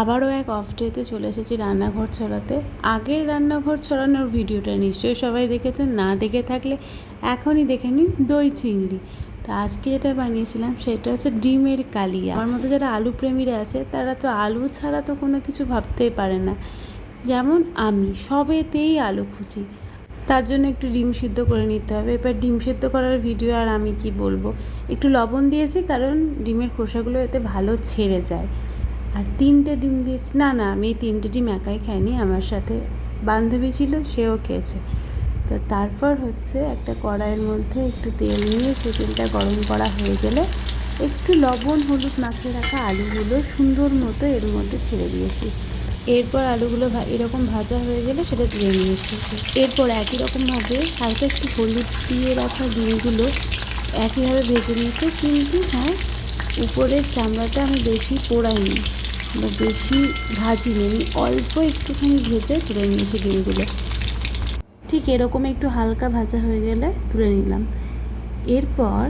আবারও এক অফ ডেতে চলে এসেছি রান্নাঘর ছড়াতে। আগের রান্নাঘর ছড়ানোর ভিডিওটা নিশ্চয়ই সবাই দেখেছেন, না দেখে থাকলে এখনই দেখে নিন দই চিংড়ি। তো আজকে যেটা বানিয়েছিলাম সেটা হচ্ছে ডিমের কালিয়া। আমার মতো যারা আলু প্রেমীরা আছে, তারা তো আলু ছাড়া তো কোনো কিছু ভাবতেই পারে না। যেমন আমি, সবেতেই আলু খুশি। তার জন্য একটু ডিম সিদ্ধ করে নিতে হবে। এবার ডিম সিদ্ধ করার ভিডিও আর আমি কি বলব? একটু লবণ দিয়েছি কারণ ডিমের খোসাগুলো এতে ভালো ছেড়ে যায়। আর তিনটে ডিম দিয়েছি। না না, আমি তিনটে ডিম একাই খাইনি, আমার সাথে বান্ধবী ছিল, সেও খেয়েছে। তো তারপর হচ্ছে একটা কড়াইয়ের মধ্যে একটু তেল নিয়ে সেই তেলটা গরম করা হয়ে গেলে একটু লবণ, হলুদ মাখিয়ে রাখা আলুগুলো সুন্দর মতো এর মধ্যে ছেড়ে দিয়েছি। এরপর আলুগুলো এরকম ভাজা হয়ে গেলে সেটা তুলে নিয়েছি। এরপর একই রকমভাবে হালকা একটু হলুদ দিয়ে রাখা ডিমগুলো একইভাবে ভেজে নিয়েছি, কিন্তু হ্যাঁ উপরের চামড়াটা আমি বেশি পোড়াইনি। বেশি ভাজিনি আমি অল্প একটুখানি ভেজে তুলে নিয়েছি ডিমগুলো। ঠিক এরকম একটু হালকা ভাজা হয়ে গেলে তুলে নিলাম। এরপর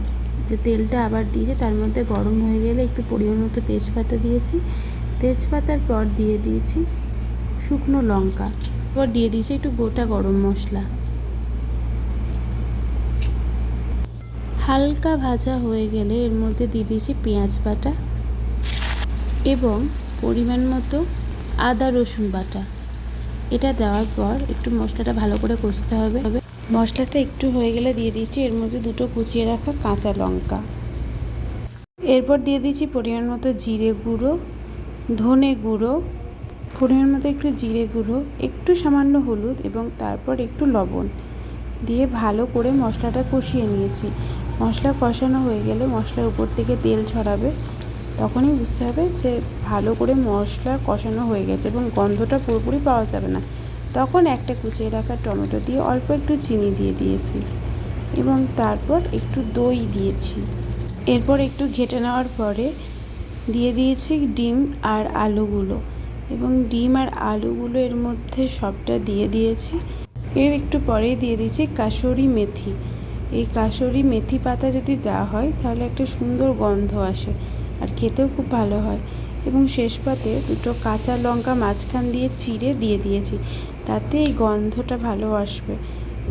যে তেলটা আবার দিয়েছি তার মধ্যে গরম হয়ে গেলে একটু পরিমাণ মতো তেজপাতা দিয়েছি। তেজপাতার পর দিয়ে দিয়েছি শুকনো লঙ্কা। এরপর দিয়ে দিয়েছি একটু গোটা গরম মশলা। হালকা ভাজা হয়ে গেলে এর মধ্যে দিয়ে দিয়েছি পেঁয়াজ বাটা। এবং পরিমাণ মতো আদা রসুন বাটা। এটা দেওয়ার পর একটু মশলাটা ভালো করে কষতে হবে। মশলাটা একটু হয়ে গেলে দিয়ে দিয়েছি এর মধ্যে দুটো কুচিয়ে রাখা কাঁচা লঙ্কা। এরপর দিয়ে দিয়েছি পরিমাণ মতো জিরে গুঁড়ো, ধনে গুঁড়ো, পরিমাণ মতো একটু জিরে গুঁড়ো, একটু সামান্য হলুদ এবং তারপর একটু লবণ দিয়ে ভালো করে মশলাটা কষিয়ে নিয়েছি। মশলা কষানো হয়ে গেলে মশলার উপর থেকে তেল ছড়াবে। তখনই বুঝতে হবে যে ভালো করে মশলা কষানো হয়ে গেছে এবং গন্ধটা পুরোপুরি পাওয়া যাবে না। তখন একটা কুচিয়ে রাখা টমেটো দিয়ে অল্প একটু চিনি দিয়ে দিয়েছি এবং তারপর একটু দই দিয়েছি। এরপর একটু ঘেটে নেওয়ার পরে দিয়ে দিয়েছি ডিম আর আলুগুলো এবং ডিম আর আলুগুলো এর মধ্যে সবটা দিয়ে দিয়েছি। এর একটু পরেই দিয়ে দিয়েছি কাসুরি মেথি। এই কাসুরি মেথি পাতা যদি দেওয়া হয় তাহলে একটা সুন্দর গন্ধ আসে। আর খেতেও খুব ভালো হয়। এবং শেষ পাতে দুটো কাঁচা লঙ্কা মাঝখান দিয়ে চিড়ে দিয়ে দিয়েছি। তাতে এই গন্ধটা ভালো আসবে।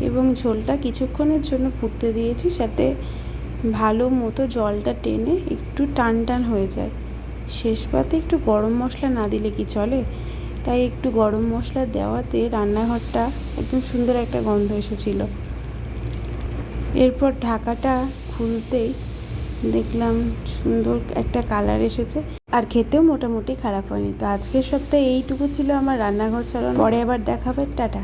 এবং ঝোলটা কিছুক্ষণের জন্য ফুটতে দিয়েছি সাথে ভালো মতো জলটা টেনে একটু টান টান হয়ে যায়। শেষ পাতে একটু গরম মশলা না দিলে কি চলে? তাই একটু গরম মশলা দেওয়াতে রান্নাঘরটা একদম সুন্দর একটা গন্ধ এসেছিল। এরপর ঢাকাটা খুলতেই দেখলাম সুন্দর একটা কালার এসেছে। আর খেতেও মোটামুটি খারাপ হয়নি। তো আজকের সপ্তাহে এইটুকু ছিল আমার রান্নাঘর চালানো। পরে আবার দেখাবে। টাটা।